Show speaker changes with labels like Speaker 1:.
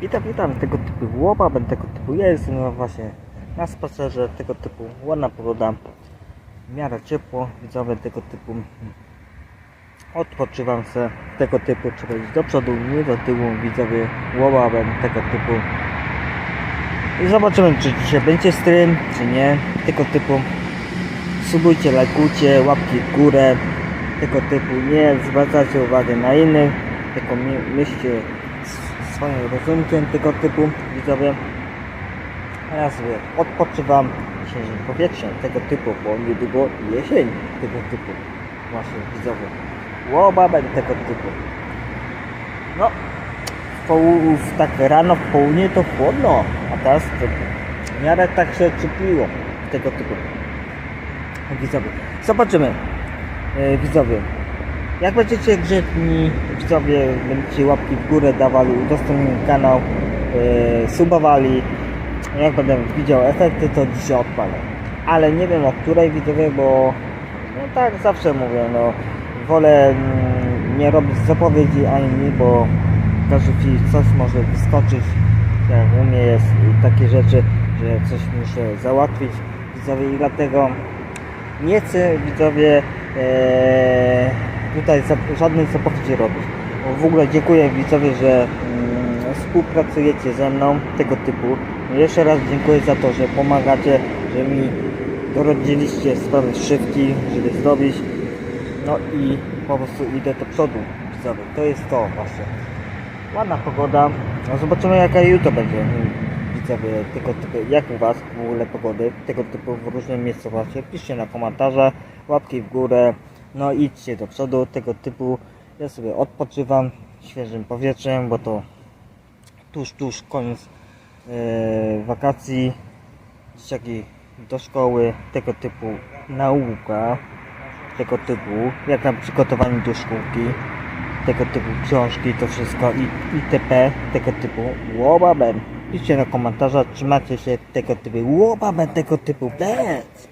Speaker 1: Witam, witam, tego typu łoba, będę tego typu ja jestem no właśnie na spacerze, tego typu ładna pogoda, w miarę ciepło, widzowie tego typu odpoczywam se, tego typu trzeba iść do przodu, nie do tyłu, widzowie łoba, będę tego typu. I zobaczymy czy dzisiaj będzie stream, czy nie, tego typu. Subujcie, lajkujcie, łapki w górę, tego typu nie zwracajcie uwagi na innych, tylko my- myślcie swoim rozumkiem tego typu widzowie. Ja sobie odpoczywam świeżym powietrzem tego typu, bo niedługo jesień tego typu. Właśnie widzowie. Łobabek tego typu. No, w, w tak rano w południe to chłodno, a teraz to w miarę tak się ciepliło tego typu. Widzowie. Zobaczymy. E, widzowie. Jak będziecie grzeczni, widzowie, będziecie łapki w górę dawali, udostępnili kanał, e, subowali. Jak będę widział efekty, to dzisiaj odpalę. Ale nie wiem o której widzowie, bo no tak zawsze mówię, no wolę mm, nie robić zapowiedzi ani nic, bo każdy film coś może wyskoczyć. Jak u mnie jest takie rzeczy, że coś muszę załatwić widzowie i dlatego nie chcę widzowie e, tutaj żadnej zapowiedzi robić. W ogóle dziękuję widzowie, że mm, współpracujecie ze mną tego typu. Jeszcze raz dziękuję za to, że pomagacie, że mi dorodziliście sprawy szybki, żeby zrobić. No i po prostu idę do przodu widzowie. To jest to właśnie. Ładna pogoda. No zobaczymy jaka jutro będzie. Widzowie tego typu, jak u Was w ogóle pogody, tego typu w różnych miejscowościach. Piszcie na komentarzach, łapki w górę. No idźcie do przodu, tego typu. Ja sobie odpoczywam świeżym powietrzem, bo to tuż, tuż koniec e, wakacji. Dzieciaki do szkoły, tego typu nauka, tego typu, jak na przygotowanie do szkółki tego typu książki, to wszystko i itp. tego typu łobabem. Piszcie na komentarzach, czy macie się tego typu łobabem tego typu bez.